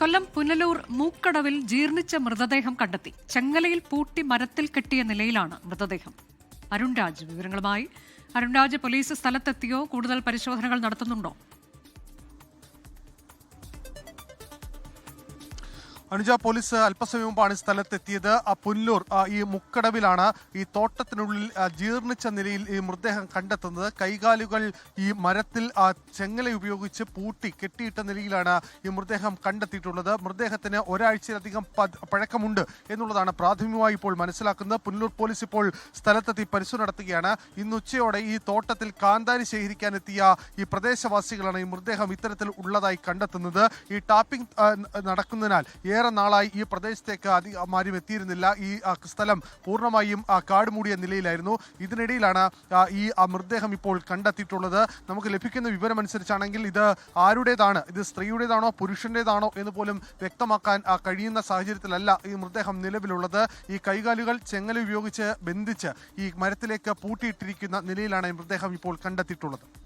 കൊല്ലം പുനലൂർ മൂക്കടവിൽ ജീർണിച്ച മൃതദേഹം കണ്ടെത്തി. ചെങ്ങലയിൽ പൂട്ടി മരത്തിൽ കെട്ടിയ നിലയിലാണ് മൃതദേഹം. അരുൺരാജ് വിവരങ്ങളുമായി. അരുൺരാജ് പോലീസ് സ്ഥലത്തെത്തിയോ? കൂടുതൽ പരിശോധനകൾ നടത്തുന്നുണ്ടോ? അനുജ പോലീസ് അല്പസമയം മുമ്പാണ് സ്ഥലത്തെത്തിയത്. പുല്ലൂർ ഈ മുക്കടവിലാണ് ഈ തോട്ടത്തിനുള്ളിൽ ജീർണിച്ച നിലയിൽ ഈ മൃതദേഹം കണ്ടെത്തുന്നത്. കൈകാലുകൾ ഈ മരത്തിൽ ചെങ്ങല ഉപയോഗിച്ച് പൂട്ടി കെട്ടിയിട്ട നിലയിലാണ് ഈ മൃതദേഹം കണ്ടെത്തിയിട്ടുള്ളത്. മൃതദേഹത്തിന് ഒരാഴ്ചയിലധികം പഴക്കമുണ്ട് എന്നുള്ളതാണ് പ്രാഥമികമായി ഇപ്പോൾ മനസ്സിലാക്കുന്നത്. പുല്ലൂർ പോലീസ് ഇപ്പോൾ സ്ഥലത്തെത്തി പരിശോധന നടത്തുകയാണ്. ഇന്ന് ഉച്ചയോടെ ഈ തോട്ടത്തിൽ കാന്താരി ശേഖരിക്കാനെത്തിയ ഈ പ്രദേശവാസികളാണ് ഈ മൃതദേഹം ഇത്തരത്തിൽ ഉള്ളതായി കണ്ടെത്തുന്നത്. ഈ ടാപ്പിംഗ് നടക്കുന്നതിനാൽ ഏറെ നാളായി ഈ പ്രദേശത്തേക്ക് അധികം ആരും എത്തിയിരുന്നില്ല. ഈ സ്ഥലം പൂർണമായും കാട് മൂടിയ നിലയിലായിരുന്നു. ഇതിനിടയിലാണ് ഈ മൃതദേഹം ഇപ്പോൾ കണ്ടെത്തിയിട്ടുള്ളത്. നമുക്ക് ലഭിക്കുന്ന വിവരമനുസരിച്ചാണെങ്കിൽ ഇത് ആരുടേതാണ്? ഇത് സ്ത്രീയുടേതാണോ? പുരുഷന്റേതാണോ? എന്ന് പോലും വ്യക്തമാക്കാൻ കഴിയുന്ന സാഹചര്യത്തിലല്ല ഈ മൃതദേഹം നിലവിലുള്ളത്. ഈ കൈകാലുകൾ ചെങ്ങല ഉപയോഗിച്ച് ബന്ധിച്ച് ഈ മരത്തിലേക്ക് പൂട്ടിയിട്ടിരിക്കുന്ന നിലയിലാണ് മൃതദേഹം ഇപ്പോൾ കണ്ടെത്തിയിട്ടുള്ളത്.